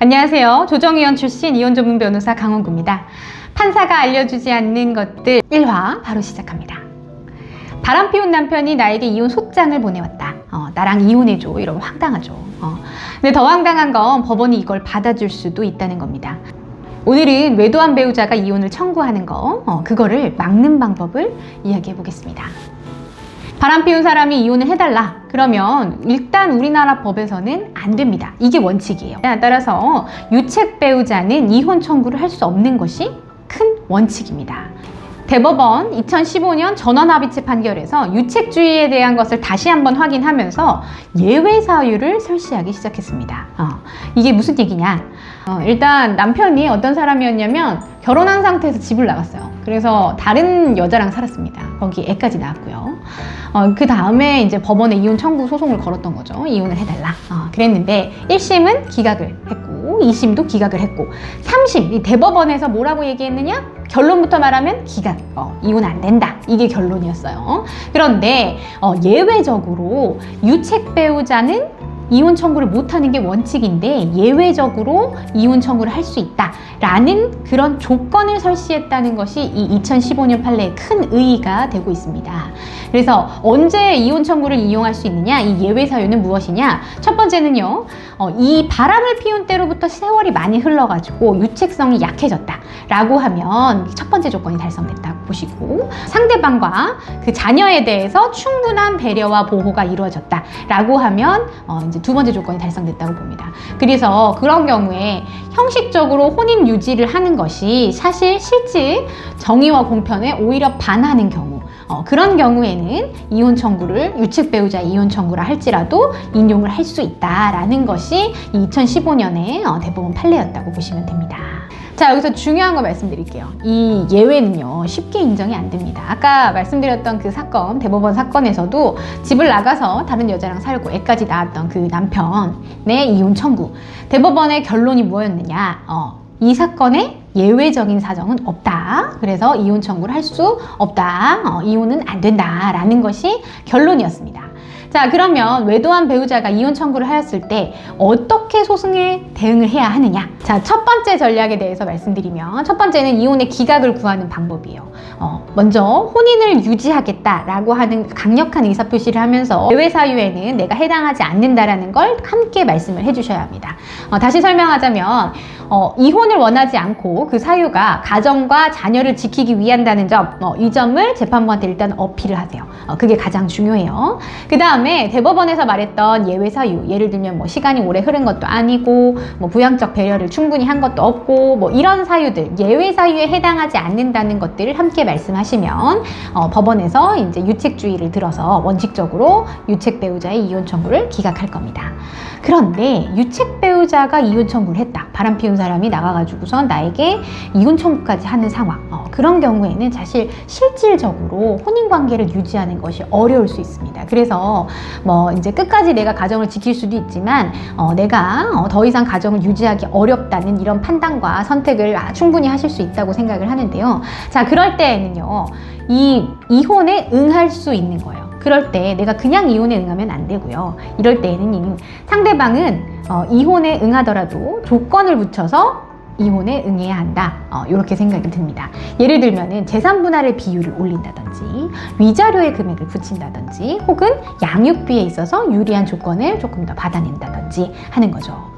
안녕하세요. 조정의원 출신 이혼 전문 변호사 강원구입니다. 판사가 알려주지 않는 것들 1화 바로 시작합니다. 바람 피운 남편이 나에게 이혼 소장을 보내왔다. 어, 나랑 이혼해줘. 이러면 황당하죠. 어. 근데 더 황당한 건 법원이 이걸 받아줄 수도 있다는 겁니다. 오늘은 외도한 배우자가 이혼을 청구하는 거, 어, 그거를 막는 방법을 이야기해 보겠습니다. 바람 피운 사람이 이혼을 해달라. 그러면 일단 우리나라 법에서는 안 됩니다. 이게 원칙이에요. 따라서 유책 배우자는 이혼 청구를 할 수 없는 것이 큰 원칙입니다. 대법원 2015년 전원합의체 판결에서 유책주의에 대한 것을 다시 한번 확인하면서 예외 사유를 설시하기 시작했습니다. 어, 이게 무슨 얘기냐? 어, 일단 남편이 어떤 사람이었냐면 결혼한 상태에서 집을 나갔어요. 그래서 다른 여자랑 살았습니다. 거기 애까지 낳았고요. 어, 그 다음에 이제 법원에 이혼 청구 소송을 걸었던 거죠. 이혼을 해달라. 어, 그랬는데 1심은 기각을 했고 2심도 기각을 했고 3심 이 대법원에서 뭐라고 얘기했느냐? 결론부터 말하면 기각. 어, 이혼 안 된다. 이게 결론이었어요. 그런데 어, 예외적으로 유책 배우자는 이혼 청구를 못하는 게 원칙인데 예외적으로 이혼 청구를 할 수 있다라는 그런 조건을 설시했다는 것이 이 2015년 판례의 큰 의의가 되고 있습니다. 그래서 언제 이혼 청구를 이용할 수 있느냐? 이 예외 사유는 무엇이냐? 첫 번째는요, 어, 이 바람을 피운 때로부터 세월이 많이 흘러가지고 유책성이 약해졌다라고 하면 첫 번째 조건이 달성됐다고 보시고 상대방과 그 자녀에 대해서 충분한 배려와 보호가 이루어졌다라고 하면 어, 이제 두 번째 조건이 달성됐다고 봅니다. 그래서 그런 경우에 형식적으로 혼인 유지를 하는 것이 사실 실질 정의와 공편에 오히려 반하는 경우 어, 그런 경우에는 이혼 청구를 유책 배우자 이혼 청구라 할지라도 인용을 할 수 있다라는 것이 2015년에 어, 대법원 판례였다고 보시면 됩니다. 자 여기서 중요한 거 말씀드릴게요. 이 예외는요 쉽게 인정이 안 됩니다. 아까 말씀드렸던 그 사건 대법원 사건에서도 집을 나가서 다른 여자랑 살고 애까지 낳았던 그 남편의 이혼 청구 대법원의 결론이 뭐였느냐? 어, 이 사건에 예외적인 사정은 없다. 그래서 이혼 청구를 할 수 없다. 어, 이혼은 안 된다라는 것이 결론이었습니다. 자, 그러면 외도한 배우자가 이혼 청구를 하였을 때 어떻게 소송에 대응을 해야 하느냐? 자, 첫 번째 전략에 대해서 말씀드리면 첫 번째는 이혼의 기각을 구하는 방법이에요. 어, 먼저 혼인을 유지하겠다라고 하는 강력한 의사표시를 하면서 예외 사유에는 내가 해당하지 않는다라는 걸 함께 말씀을 해주셔야 합니다. 어, 다시 설명하자면 어, 이혼을 원하지 않고 그 사유가 가정과 자녀를 지키기 위한다는 점, 어, 이 점을 재판부한테 일단 어필을 하세요. 어, 그게 가장 중요해요. 그 다음에 대법원에서 말했던 예외 사유, 예를 들면 뭐 시간이 오래 흐른 것도 아니고, 뭐 부양적 배려를 충분히 한 것도 없고, 뭐 이런 사유들, 예외 사유에 해당하지 않는다는 것들을 함께 말씀하시면 어, 법원에서 이제 유책주의를 들어서 원칙적으로 유책 배우자의 이혼 청구를 기각할 겁니다. 그런데 유책 배우자가 이혼 청구를 했다. 바람 피운 사람이 나가가지고선 나에게 이혼 청구까지 하는 상황. 어, 그런 경우에는 사실 실질적으로 혼인 관계를 유지하는 것이 어려울 수 있습니다. 그래서 뭐 이제 끝까지 내가 가정을 지킬 수도 있지만 어, 내가 어, 더 이상 가정을 유지하기 어렵다는 이런 판단과 선택을 아, 충분히 하실 수 있다고 생각을 하는데요. 자, 그럴 때에는요. 이 이혼에 응할 수 있는 거예요. 그럴 때 내가 그냥 이혼에 응하면 안 되고요. 이럴 때에는 상대방은 어, 이혼에 응하더라도 조건을 붙여서 이혼에 응해야 한다. 어, 이렇게 생각이 듭니다. 예를 들면은 재산 분할의 비율을 올린다든지 위자료의 금액을 붙인다든지 혹은 양육비에 있어서 유리한 조건을 조금 더 받아낸다든지 하는 거죠.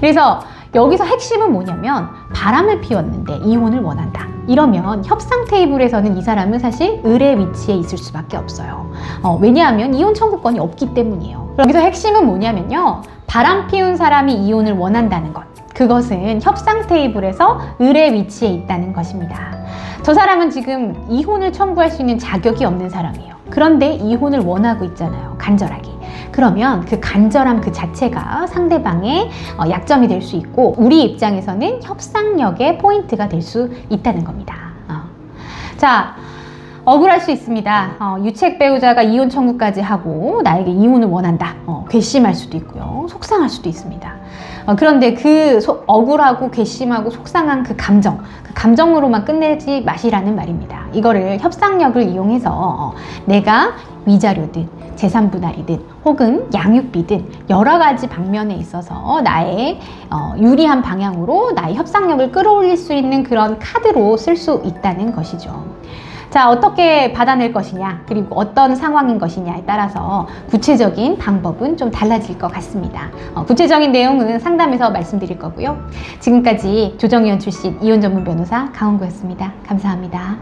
그래서 여기서 핵심은 뭐냐면 바람을 피웠는데 이혼을 원한다. 이러면 협상 테이블에서는 이 사람은 사실 을의 위치에 있을 수밖에 없어요. 어, 왜냐하면 이혼 청구권이 없기 때문이에요. 여기서 핵심은 뭐냐면요. 바람 피운 사람이 이혼을 원한다는 것. 그것은 협상 테이블에서 을의 위치에 있다는 것입니다. 저 사람은 지금 이혼을 청구할 수 있는 자격이 없는 사람이에요. 그런데 이혼을 원하고 있잖아요. 간절하게. 그러면 그 간절함 그 자체가 상대방의 어, 약점이 될 수 있고 우리 입장에서는 협상력의 포인트가 될 수 있다는 겁니다. 어. 자, 억울할 수 있습니다. 어, 유책 배우자가 이혼 청구까지 하고 나에게 이혼을 원한다. 어, 괘씸할 수도 있고요. 속상할 수도 있습니다. 어, 그런데 그 소- 억울하고 괘씸하고 속상한 그 감정, 그 감정으로만 끝내지 마시라는 말입니다. 이거를 협상력을 이용해서 어, 내가 위자료든 재산 분할이든 혹은 양육비든 여러 가지 방면에 있어서 나의 어, 유리한 방향으로 나의 협상력을 끌어올릴 수 있는 그런 카드로 쓸 수 있다는 것이죠. 자, 어떻게 받아낼 것이냐, 그리고 어떤 상황인 것이냐에 따라서 구체적인 방법은 좀 달라질 것 같습니다. 어, 구체적인 내용은 상담에서 말씀드릴 거고요. 지금까지 조정위원 출신 이혼 전문 변호사 강원구였습니다. 감사합니다.